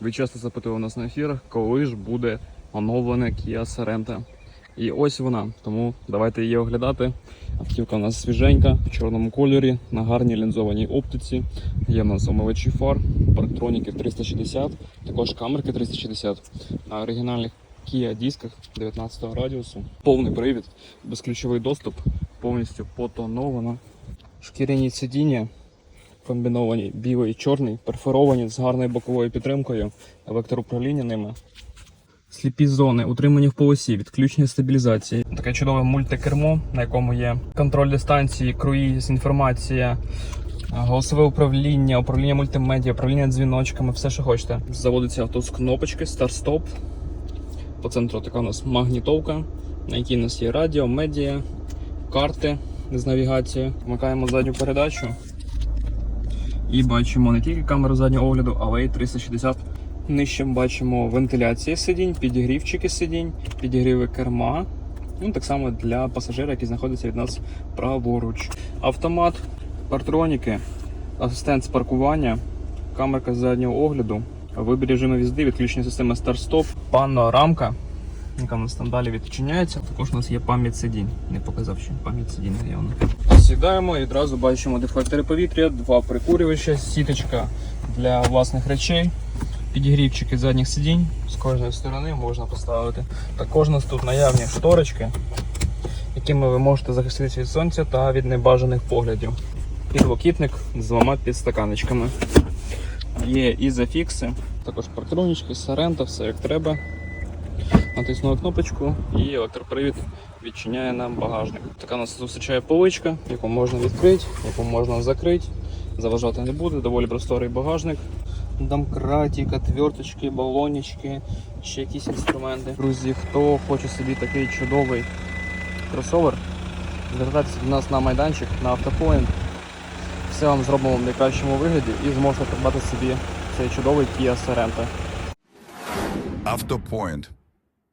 Ви часто запитували нас на ефірах, коли ж буде оновлена Kia Sorento. І ось вона, тому давайте її оглядати. Автівка у нас свіженька, в чорному кольорі, на гарній лінзованій оптиці. Є в нас омивачі фар, парктроніки 360, також камерки 360 на оригінальних Kia дисках 19 радіусу. Повний привід, безключовий доступ, повністю потоновано. Шкіряні сидіння, комбіновані білий і чорний, перфоровані з гарною боковою підтримкою, електроуправління ними. Сліпі зони, утримані в полосі, відключення стабілізації. Таке чудове мультикермо, на якому є контроль дистанції, круїз, інформація, голосове управління, управління мультимедіа, управління дзвіночками, все, що хочете. Заводиться авто з кнопочки, старт-стоп. По центру така у нас магнітовка, на якій у нас є радіо, медіа, карти з навігацією. Вмикаємо задню передачу. І бачимо не тільки камеру заднього огляду, але й 360. Нижче бачимо вентиляції сидінь, підігрівчики сидінь, підігріви керма. Ну, так само для пасажира, який знаходиться від нас праворуч. Автомат, партроніки, асистент з паркування, камерка заднього огляду, вибір режиму візди, відключення системи старт-стоп, панорамка, яка у нас там далі відчиняється. Також у нас є пам'ять сидінь. Не показав, що пам'ять сидінь наявна. Сідаємо і одразу бачимо дефлектори повітря, два прикурювача, сіточка для власних речей. Підігрівчики задніх сидінь з кожної сторони можна поставити. Також у нас тут наявні шторочки, якими ви можете захиститися від сонця та від небажаних поглядів. Підлокітник з двома підстаканечками. Є і зафікси, також партронічки, сарента, все як треба. Натиснули кнопочку і електропривід відчиняє нам багажник. Така нас зустрічає поличка, яку можна відкрити, яку можна закрити. Заважати не буде, доволі просторий багажник. Домкратик, отверточки, балончики, ще якісь інструменти. Друзі, хто хоче собі такий чудовий кросовер, звертайтеся до нас на майданчик на автопоінт. Все вам зробимо в найкращому вигляді і зможете придбати собі цей чудовий Kia Sorento. Автопоінт.